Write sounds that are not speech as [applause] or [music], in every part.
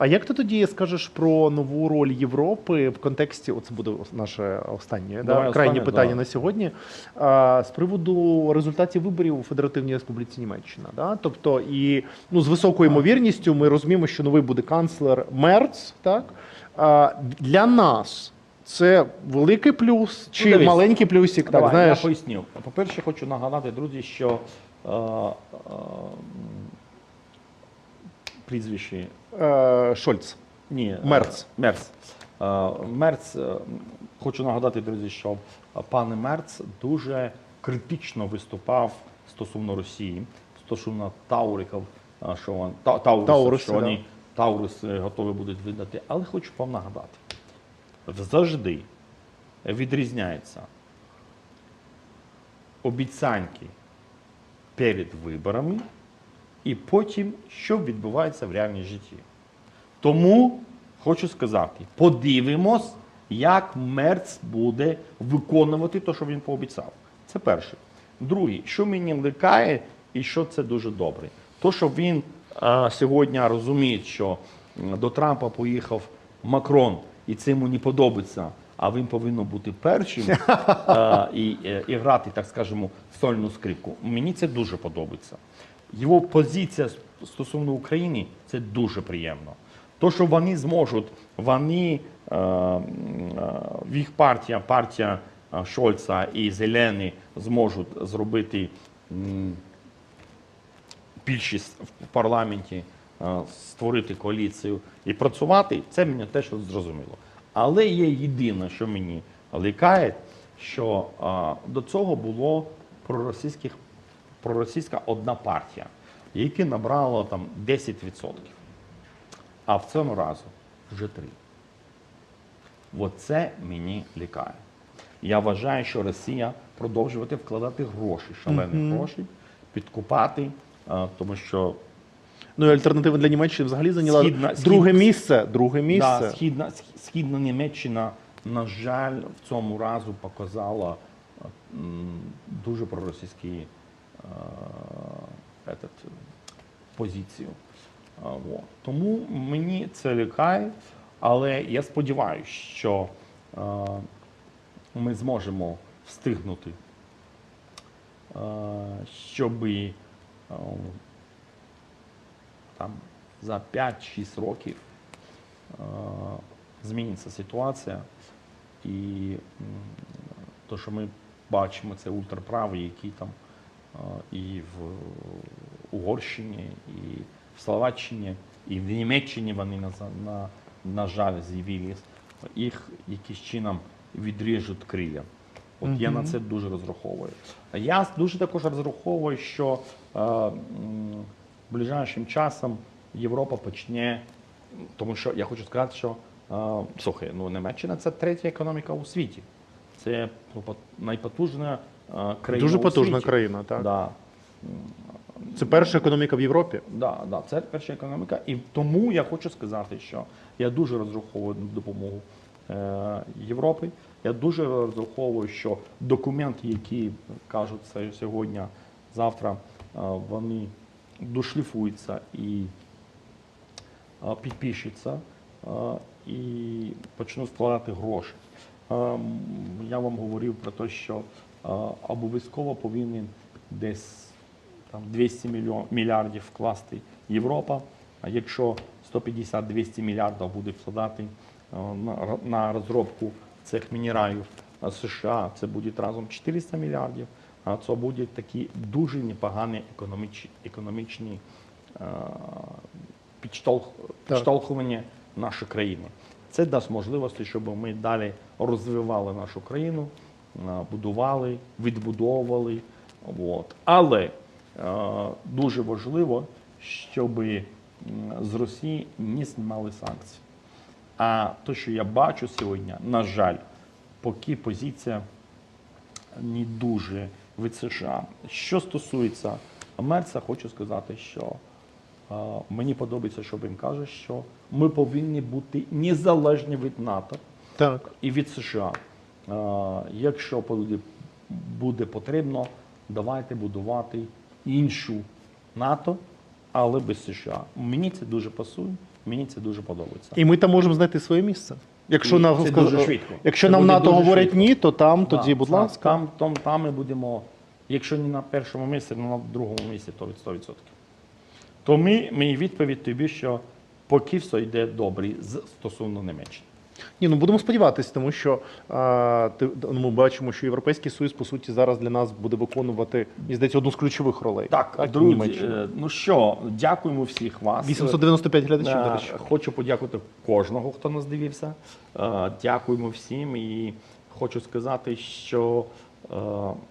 А як ти тоді скажеш про нову роль Європи в контексті? Оце буде наше останнє Давай да, крайнє питання да. на сьогодні. А, з приводу результатів виборів у Федеративній Республіці Німеччина. Да? Тобто, і ну, з високою ймовірністю ми розуміємо, що новий буде канцлер Мерц. Так? А, для нас це великий плюс чи Ну, дивись. маленький плюсик? Так, Давай, знаєш? Я поясню. По-перше, хочу нагадати, друзі, що е, е, прізвище Е, Шольц. Ні, е, Мерц. Мерц. Е, Мерц. е, Хочу нагадати, друзі, що пан Мерц дуже критично виступав стосовно Росії, стосовно Тауриків, що вон, та, Таурусів, Тауруси, що да. вони Тауруси готові будуть видати. Але хочу вам нагадати, завжди відрізняється обіцянки перед виборами і потім, що відбувається в реальній житті. Тому хочу сказати: подивимось, як Мерц буде виконувати те, що він пообіцяв. Це перше. Друге, що мені лякає, і що це дуже добре. То, що він а, сьогодні розуміє, що до Трампа поїхав Макрон, і це йому не подобається, а він повинен бути першим [laughs] а, і, е, і грати, так скажемо, сольну скрипку. Мені це дуже подобається. Його позиція стосовно України це дуже приємно. То, що вони зможуть, вони, е, е, їх партія, партія е, Шольца і Зелені зможуть зробити більшість в парламенті, е, створити коаліцію і працювати, це мені теж зрозуміло. Але є єдине, що мені лякає, що е, до цього було проросійських, проросійська одна партія, яка набрала там 10%. А в цьому разу вже три. Оце мені лякає. Я вважаю, що Росія продовжувати вкладати гроші, шалені гроші, підкупати, а, тому що Ну і альтернатива для Німеччини взагалі зайняла Східна- друге схід- місце. Друге місце. да, східна, східна Німеччина, на жаль, в цьому разу показала м, дуже проросійський а, этот, позицію. А, вот. Тому мені це лякає, але я сподіваюся, що а, ми зможемо встигнути, щоб там за 5-6 років е, зміниться ситуація. І то, що ми бачимо, це ультраправі, які там е, і в Угорщині, і в Словаччині, і в Німеччині вони на, на, на жаль з'явились. Їх якимось чином відріжуть крилля. От я на це дуже розраховую. Я дуже також розраховую, що е, ближайшим часом Європа почне, тому що я хочу сказати, що е, слухай, ну Німеччина це третя економіка у світі. Це пот- найпотужна е, країна. Дуже у потужна світі. країна, так. Да. Це перша економіка в Європі. Да, да, це перша економіка. І тому я хочу сказати, що я дуже розраховую на допомогу е, Європи. Я дуже розраховую, що документи, які кажуть це сьогодні, завтра, е, вони дошліфуються і е, підпишуться е, і почнуть вкладати гроші. Е, м, Я вам говорив про те, що е, обов'язково повинен десь там 200 мільйон, мільярдів вкласти Європа. А якщо 150-200 мільярдів буде вкладати е, на, на розробку цих мінералів е, США, це буде разом 400 мільярдів. А це буде такі дуже непогані економічні, економічні підштовх, підштовхування нашої країни. Це дасть можливості, щоб ми далі розвивали нашу країну, е, будували, відбудовували. От. Але е, дуже важливо, щоб з Росії не знімали санкції. А те, що я бачу сьогодні, на жаль, поки позиція не дуже від США. Що стосується Мерца, хочу сказати, що мені подобається, що він каже, що ми повинні бути незалежні від НАТО Так. і від США. Якщо буде, потрібно, давайте будувати іншу НАТО, але без США. Мені це дуже пасує. Мені це дуже подобається. І ми там можемо знайти своє місце. Якщо І нам це дуже швидко. якщо Це нам НАТО говорять швидко. ні, то там тоді, Да, будь так, ласка. Там, там, там ми будемо, якщо не на першому місці, то на другому місці, то від 100%. То ми, мій відповідь тобі, що поки все йде добре з стосовно Німеччини. Ні, ну будемо сподіватися, тому що а, ти, ну, ми бачимо, що Європейський Союз, по суті, зараз для нас буде виконувати, мені здається, одну з ключових ролей. Так, і друзі, Німеччина. е, ну що, дякуємо всіх вас. 895 глядачів, Е, до речі. Хочу подякувати кожного, хто нас дивився. Е, Дякуємо всім і хочу сказати, що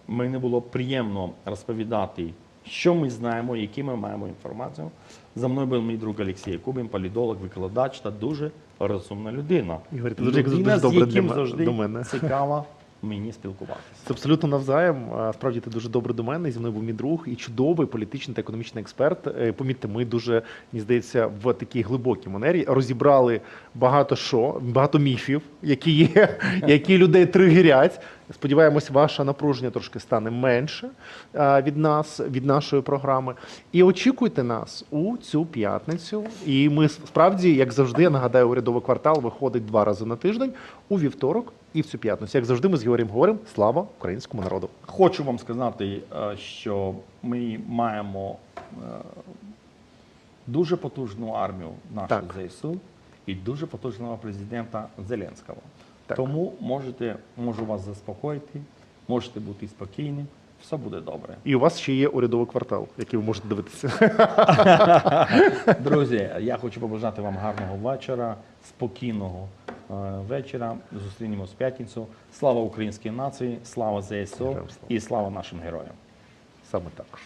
мені було приємно розповідати, що ми знаємо, які ми маємо інформацію. За мною був мій друг Олексій Кубін, політолог, викладач та дуже розумна людина. Ігор, ти дуже- людина, дуже з добре яким завжди до мене. цікаво [laughs] мені спілкуватися. Це абсолютно навзаєм. Справді ти дуже добре до мене. Зі мною був мій друг і чудовий політичний та економічний експерт. Е, Помітьте, ми дуже мені здається в такій глибокій манері розібрали багато що, багато міфів, які є, [laughs] які людей тригерять. Сподіваємось, ваше напруження трошки стане менше від нас, від нашої програми. І очікуйте нас у цю п'ятницю. І ми справді, як завжди, я нагадаю, урядовий квартал виходить два рази на тиждень у вівторок і в цю п'ятницю. Як завжди, ми з Георгієм говоримо слава українському народу. Хочу вам сказати, е, що ми маємо е, дуже потужну армію Так. ЗСУ і дуже потужного президента Зеленського. Так. Тому можете, можу вас заспокоїти, можете бути спокійним, все буде добре. І у вас ще є урядовий квартал, який ви можете дивитися. [laughs] Друзі, я хочу побажати вам гарного вечора, спокійного е, вечора. Зустрінемось в п'ятницю. Слава українській нації, слава ЗСУ Героям слава. і слава нашим героям. Саме так.